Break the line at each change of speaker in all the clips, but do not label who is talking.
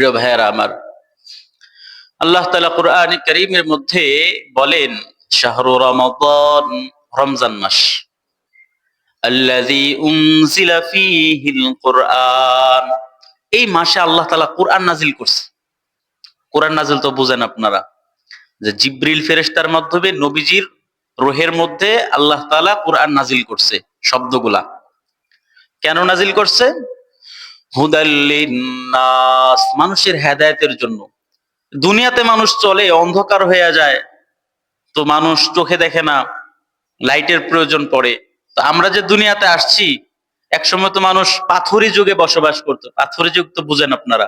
প্রিয় ভাইয়ারা আমার, আল্লাহ তালা কোরআন করিমের মধ্যে বলেন, শাহরু রমজান মাস। এই মাসে আল্লাহ তাআলা কোরআন নাজিল করছে। কোরআন নাজিল তো বুঝেন আপনারা, যে জিব্রিল ফেরেশতার মাধ্যমে নবীজির রোহের মধ্যে আল্লাহ তাআলা কোরআন নাজিল করছে শব্দগুলা। কেন নাজিল করছে? হুদাল্লিন্নাস, মানুষের হেদায়তের জন্য। দুনিয়াতে মানুষ চলে, অন্ধকার হয়ে যায়, তো মানুষ চোখে দেখে না, লাইটের প্রয়োজন পড়ে। তো আমরা যে দুনিয়াতে আসছি, একসময় তো মানুষ পাথরি যুগে বসবাস করতো। পাথরি যুগ তো বুঝেন আপনারা।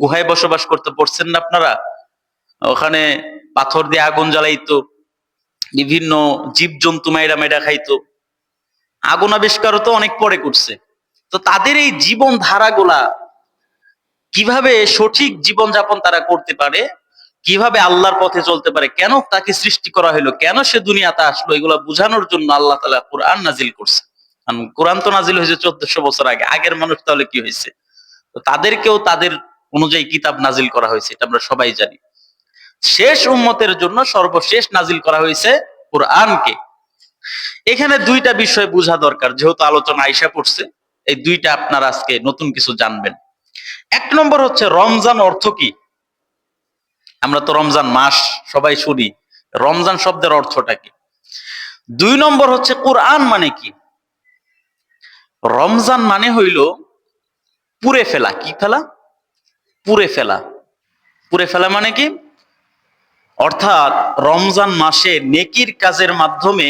গুহায় বসবাস করতে পড়ছেন না আপনারা? ওখানে পাথর দিয়ে আগুন জ্বালাইতো, বিভিন্ন জীব জন্তু মাইরা মেরা খাইতো। আগুন আবিষ্কারও তো অনেক পরে করছে। তো তাদের এই জীবন ধারাগুলা কীভাবে সঠিক জীবন যাপন তারা করতে পারে, কীভাবে আল্লাহর পথে চলতে পারে, কেন তাকে সৃষ্টি করা হলো, কেন সে দুনিয়াতে আসলো, এগুলো বোঝানোর জন্য আল্লাহ তালা কোরআন নাজিল করছে। কোরআন তো নাজিল হয়েছে চোদ্দশো বছর আগে, আগের মানুষ তাহলে কি হয়েছে? তো তাদেরকেও তাদের অনুযায়ী কিতাব নাজিল করা হয়েছে, এটা আমরা সবাই জানি। শেষ উম্মতের জন্য সর্বশেষ নাজিল করা হয়েছে কোরআনকে। এখানে দুইটা বিষয় বোঝা দরকার, যেহেতু আলোচনা আইসা পড়ছে। এই দুইটা আপনারা আজকে নতুন কিছু জানবেন। এক নম্বর হচ্ছে রমজান অর্থ কি? আমরা তো রমজান মাস সবাই শুনি, রমজান শব্দের অর্থটা কি? দুই নম্বর হচ্ছে কোরআন মানে কি? রমজান মানে হইল পুরে ফেলা। কি ফেলা? পুরে ফেলা। পুরে ফেলা মানে কি? অর্থাৎ রমজান মাসে নেকির কাজের মাধ্যমে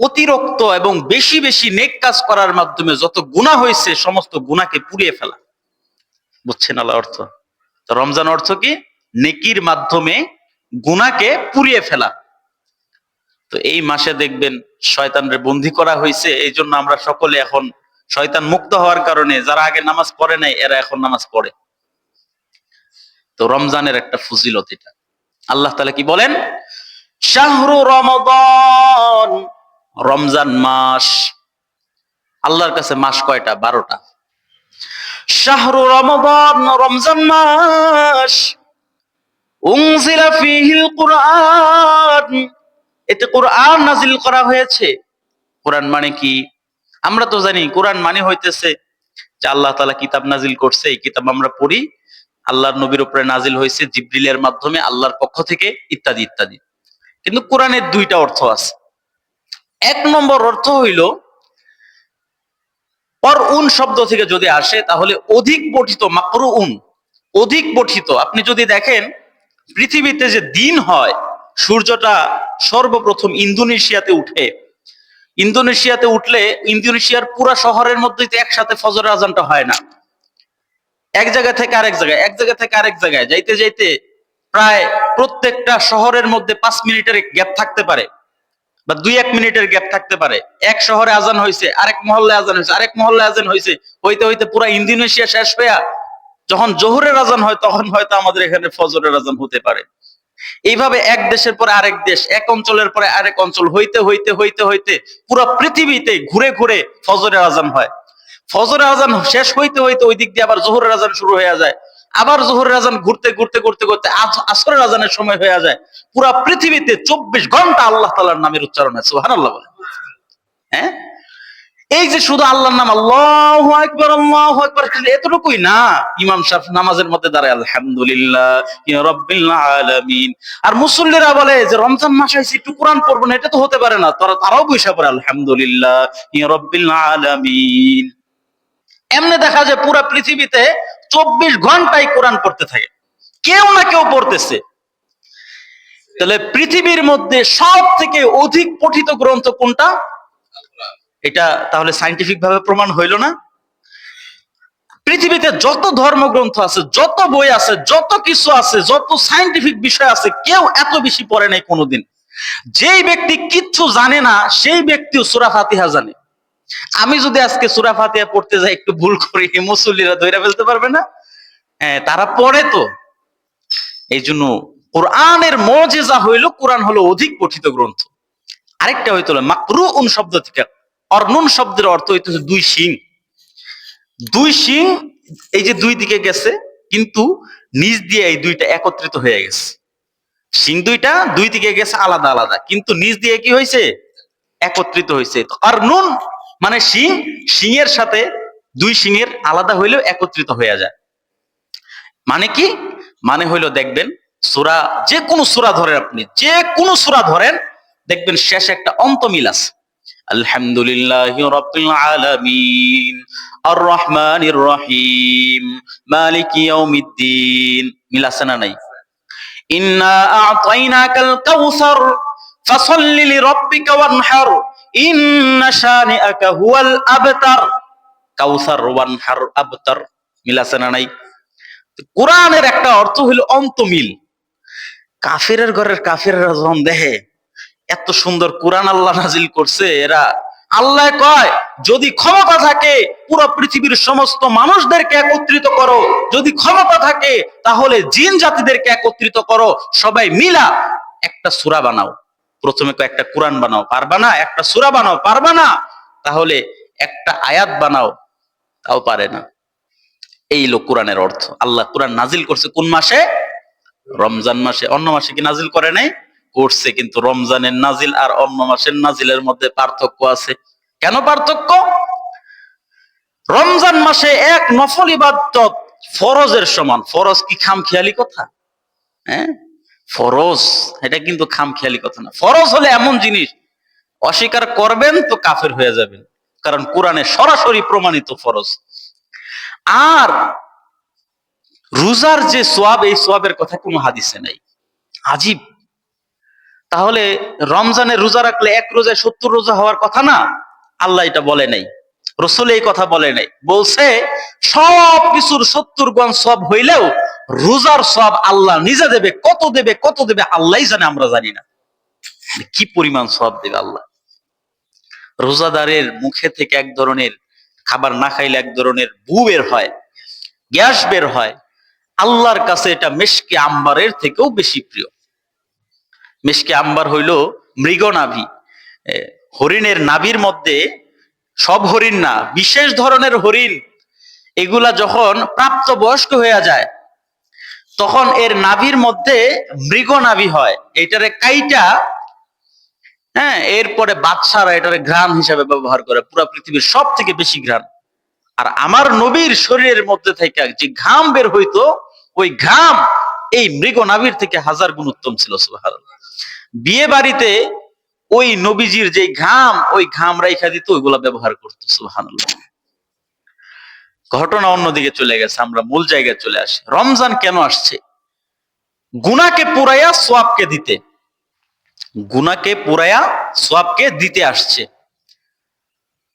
অতিরিক্ত এবং বেশি বেশি নেক কাজ করার মাধ্যমে যত গুণা হয়েছে, সমস্ত গুণাকে পুড়িয়ে ফেলা। বুঝছেন আল্লাহ অর্থ? রমজান অর্থ কি? নেকির মাধ্যমে গুনাকে পুড়িয়ে ফেলা। তো এই মাসে দেখবেন শয়তানরে বন্দি করা হয়েছে এই জন্য আমরা সকলে এখন শয়তান মুক্ত হওয়ার কারণে যারা আগে নামাজ পড়ে নাই, এরা এখন নামাজ পড়ে। তো রমজানের একটা ফজিলত এটা। আল্লাহ তালা কি বলেন? শাহরু রমদান রমজান মাস, আল্লাহর কাছে মাস কয়টা? বারোটা। শাহরু রমদান, রমজান মাস। উনজিলা ফীহিল কুরআন। এতে কোরআন নাজিল করা হয়েছে। কোরআন মানে কি? আমরা তো জানি, কোরআন মানে হইতেছে যে আল্লাহ তাআলা কিতাব নাজিল করছে, এই কিতাব আমরা পড়ি। আল্লাহর নবীর উপরে নাজিল হয়েছে জিব্রিলের মাধ্যমে, আল্লাহর পক্ষ থেকে, ইত্যাদি ইত্যাদি। কিন্তু কোরআনের দুইটা অর্থ আছে। এক নম্বর অর্থ হইল পর উন শব্দ থেকে যদি আসে, তাহলে অধিক পঠিত মাকরু উন, অধিক পঠিত। আপনি যদি দেখেন, পৃথিবীতে যে দিন হয়, সূর্যটা সর্বপ্রথম ইন্দোনেশিয়াতে উঠে। ইন্দোনেশিয়াতে উঠলে ইন্দোনেশিয়ার পুরা শহরের মধ্যে একসাথে ফজর আজানটা হয় না। এক জায়গা থেকে আরেক জায়গায়, এক জায়গা থেকে আরেক জায়গায়, যাইতে যাইতে প্রায় প্রত্যেকটা শহরের মধ্যে পাঁচ মিনিটের গ্যাপ থাকতে পারে। বা দুই এক মিনিটের গ্যাপ থাকতে পারে। এক শহরে আজান হয়েছে আরেক মহল্লে আজান হয়েছে আরেক মহল্লে আজান হয়েছে হইতে হইতে পুরা ইন্দোনেশিয়া শেষ হইয়া যখন জোহরের আজান হয়, তখন হয়তো আমাদের এখানে ফজরের আজান হতে পারে। এইভাবে এক দেশের পরে আরেক দেশ, এক অঞ্চলের পরে আরেক অঞ্চল, হইতে হইতে হইতে হইতে পুরো পৃথিবীতে ঘুরে ঘুরে ফজরের আজান হয়। ফজরের আজান শেষ হইতে হইতে ওই দিক দিয়ে আবার জোহরের আজান শুরু হয়ে যায়। আবার জোহরের আজান ঘুরতে ঘুরতে ঘুরতে ঘুরতে আসরের আজানের সময় হয়ে যায়। পুরা পৃথিবীতে চব্বিশ ঘণ্টা আল্লাহ তালার নামের উচ্চারণ আছে হ্যাঁ? এই যে শুধু আল্লাহর নাম, আল্লাহ আকবার আল্লাহ আকবার এতটুকুই না। ইমাম সাহেব নামাজের মধ্যে দাঁড়ায়, আলহামদুলিল্লাহ আলামিন। আর মুসল্লিরা বলে যে রমজান মাস আইছে, একটু কোরআন পড়ব না, এটা তো হতে পারে না। তারা তারাও বৈশা পড়ে, আলহামদুলিল্লাহ আলামিন। এমনি দেখা যায় পুরো পৃথিবীতে চব্বিশ ঘন্টায় কোরআন পড়তে থাকে। কেউ না কেউ পড়তেছে। তাহলে পৃথিবীর মধ্যে সব থেকে অধিক পঠিত গ্রন্থ কোনটা? এটা তাহলে সাইন্টিফিক ভাবে প্রমাণ হইল না। পৃথিবীতে যত ধর্মগ্রন্থ আছে, যত বই আছে, যত কিছু আছে, যত সাইন্টিফিক বিষয় আছে, কেউ এত বেশি পড়ে নাই কোনোদিন। যেই ব্যক্তি কিচ্ছু জানে না, সেই ব্যক্তিও সুরা ফাতিহা জানে। আমি যদি আজকে সুরা ফাতিহা পড়তে যাই, একটু ভুল করি, মুসল্লিরা ধরে ফেলতে পারবে না। হ্যাঁ তারা পড়ে তো। এই জন্য কোরআনের মজেজা হইল, কোরআন হলো অধিক পঠিত গ্রন্থ। আরেকটা হইতো মাকরু উন শব্দ থেকে অর্নুন শব্দের অর্থ হইতেছে দুই শিং। দুই শিং এই যে দুই দিকে গেছে, কিন্তু নিজ দিয়ে এই দুইটা একত্রিত হয়ে গেছে। শিং দুইটা, দুই দিকে গেছে আলাদা আলাদা, কিন্তু নিজ দিয়ে কি হয়েছে একত্রিত হয়েছে আর মানে শিং শিংয়ের সাথে দুই শিংয়ের আলাদা হইলেও একত্রিত হয়ে যায়। মানে কি? মানে হইল দেখবেন, সুরা যে কোনো সুরা ধরেন আপনি যে কোনো সুরা ধরেন, দেখবেন শেষে একটা অন্তমিল আছে। আলহামদুলিল্লাহ রাব্বিল আলামিন আর রহমানির রহিম মালিক ইয়াউমিদ্দিন, মিল আছে না নাই? ইন্না আ'তাইনাকাল কাউসার, ফাসাল্লি লিরাব্বিকা ওয়ানহার ইন্না শানিআকা হুয়াল আবতার। কাউসার ওয়ানহার আবতার। মিল আছে না নাই? কোরআনের একটা অর্থ হইল অন্তমিল। কাফেরের ঘরের কাফেররা যখন দেখে, এত সুন্দর কোরআন আল্লাহ নাজিল করছে, এরা আল্লাহ কয়, যদি ক্ষমতা থাকে, পুরো পৃথিবীর সমস্ত মানুষদেরকে একত্রিত করো। যদি ক্ষমতা থাকে, তাহলে জিন জাতিদেরকে একত্রিত করো। সবাই মিলা একটা সূরা বানাও। প্রথমে একটা কোরআন বানাও। পারবা না? একটা সূরা বানাও। পারবা না? তাহলে একটা আয়াত বানাও। তাও পারে না। এই লোক কোরআনের অর্থ। আল্লাহ কোরআন নাজিল করছে কোন মাসে? রমজান মাসে। অন্য মাসে কি নাজিল করে নাই? করছে, কিন্তু রমজানের নাজিল আর অন্য মাসের নাজিলের মধ্যে পার্থক্য আছে। কেন পার্থক্য? রমজান মাসে এক নফল ইবাদত ফরজের সমান। ফরজ কি খাম খেয়ালি কথা? হ্যাঁ? ফরজ, এটা কিন্তু খাম খেয়ালি কথা না। ফরজ হলে এমন জিনিস, অস্বীকার করবেন তো কাফের হয়ে যাবেন। কারণ কোরআনে সরাসরি প্রমাণিত ফরজ। আর রোজার যে সোয়াব, এই সোয়াবের কথা কোনো হাদিসে নাই। আজীব। তাহলে রমজানে রোজা রাখলে এক রোজায় সত্তর রোজা হওয়ার কথা না? আল্লাহ এটা বলে নাই। রসুল এই কথা বলে নাই। বলছে সব কিছুর সত্তর গণ সব হইলেও রোজার সব আল্লাহ নিজে দেবে, কত দেবে কত দেবে আল্লাহ জানে, আমরা জানি না। কি পরিমাণ সব দেবে আল্লাহ। রোজাদারের মুখে থেকে এক ধরনের খাবার না খাইলে এক ধরনের বু বের হয়, গ্যাস বের হয়। আল্লাহর কাছে এটা মেশকে আম্বারের থেকেও বেশি প্রিয়। মেশকে আম্বার হইল মৃগ নাভি। হরিণের নাভির মধ্যে সব হরিণ না, বিশেষ ধরনের হরিণ। এগুলা যখন প্রাপ্ত বয়স্ক হয়ে যায় তখন এর নাভির মধ্যে মৃগ নাভি হয়। এটারে কাইটা হ্যাঁ এরপরে বাদশারা এটারে ঘ্রাণ হিসাবে ব্যবহার করে, পুরো পৃথিবীর সব থেকে বেশি ঘ্রাণ। আর আমার নবীর শরীরের মধ্যে থেকে যে ঘাম বের হইতো, ওই ঘাম এই মৃগ নাভির থেকে হাজার গুণ উত্তম ছিল, সুবহানাল্লাহ। বিয়ে বাড়িতে ওই নবীজির যে ঘাম, ওই ঘাম রাইখা দিত, ওইগুলা ব্যবহার করতো, সুবহানাল্লাহ। ঘটনা অন্যদিকে চলে গেছে, আমরা মূল জায়গায় চলে আসি। রমজান কেন আসছে? গুনাকে পুরাইয়া সোয়াবকে দিতে। গুনাকে পুরাইয়া সোয়াবকে দিতে আসছে।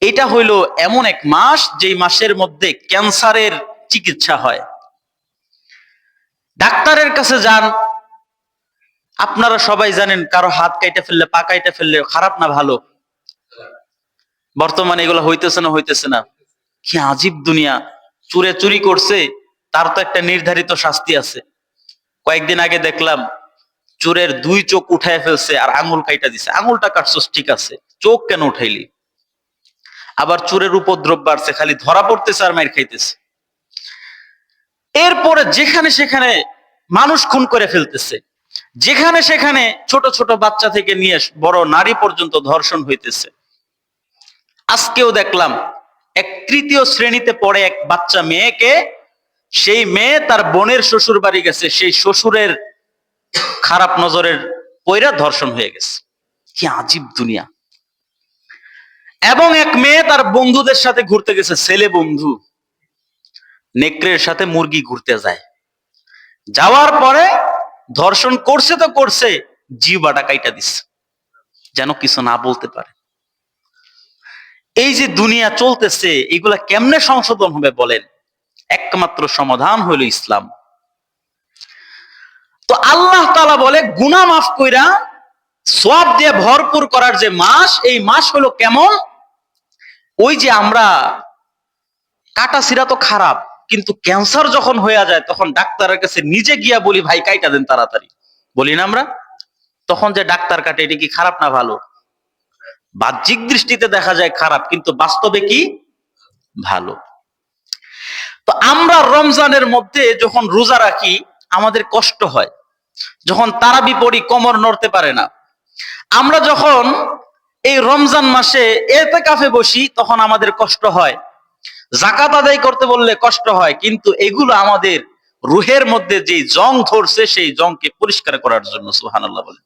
এটা হইল এমন এক মাস, যেই মাসের মধ্যে ক্যান্সারের চিকিৎসা হয়। ডাক্তারের কাছে যান। আপনারা সবাই জানেন, কারও হাত কাইটা ফেললে, পা কাইটা ফেললে খারাপ না ভালো? বর্তমানে এগুলো হইতেছে না হইতেছে না। কি আজীব দুনিয়া। চুরে চুরি করছে, তার তো একটা নির্ধারিত শাস্তি আছে। কয়েকদিন আগে দেখলাম, চোরের দুই চোখ উঠায় ফেলছে আর আঙুল কাইটা দিছে। আঙুলটা কাটছস, ঠিক আছে। চোখ কেন উঠাইলি? আবার চোরের উপদ্রব বাড়ছে, খালি ধরা পড়তেছে আর মাইর খাইতেছে। এরপরে যেখানে সেখানে মানুষ খুন করে ফেলতেছে। যেখানে সেখানে ছোট ছোট বাচ্চা থেকে নিয়ে বড় নারী পর্যন্ত ধর্ষণ হইতেছে। আজকেও দেখলাম এক তৃতীয় শ্রেণীতে পড়ে এক বাচ্চা মেয়েকে, সেই মেয়ে তার বোনের শ্বশুর বাড়ি গেছে, সেই শ্বশুরের খারাপ নজরের পয়রা ধর্ষণ হয়ে গেছে। কি আজীব দুনিয়া। এবং এক মেয়ে তার বন্ধুদের সাথে ঘুরতে গেছে, ছেলে বন্ধু। নেকড়ের সাথে মুরগি ঘুরতে যায়। যাওয়ার পরে ধর্ষণ করছে তো করছে জিবাটা কাইটা দিচ্ছে যেন কিছু না বলতে পারে। এই যে দুনিয়া চলতেছে, এগুলা কেমনে সংশোধন হবে বলেন? একমাত্র সমাধান হইল ইসলাম। তো আল্লাহ তালা বলে, গুনা মাফ কইরা সব দিয়ে ভরপুর করার যে মাস, এই মাস হলো কেমন? ওই যে আমরা, কাটা সিরা তো খারাপ, কিন্তু ক্যান্সার যখন হয়ে যায়, তখন ডাক্তারের কাছে নিজে গিয়া বলি, ভাই, কাইটা দেন তাড়াতাড়ি। বলি না আমরা? তখন যে ডাক্তার কাটে, এটা কি খারাপ না ভালো? বাহ্যিক দৃষ্টিতে দেখা যায় খারাপ, কিন্তু বাস্তবে কি? ভালো। তো আমরা রমজানের মধ্যে যখন রোজা রাখি, আমাদের কষ্ট হয়। যখন তারা বিপরী কমর নড়তে পারে না। আমরা যখন এই রমজান মাসে এতে কাফে বসি, তখন আমাদের কষ্ট হয়। জাকাত আদায় করতে বললে কষ্ট হয়, কিন্তু এগুলো আমাদের রুহের মধ্যে যে জং ধরছে, সেই জংকে পরিষ্কার করার জন্য সুহানাল্লাহ বলে।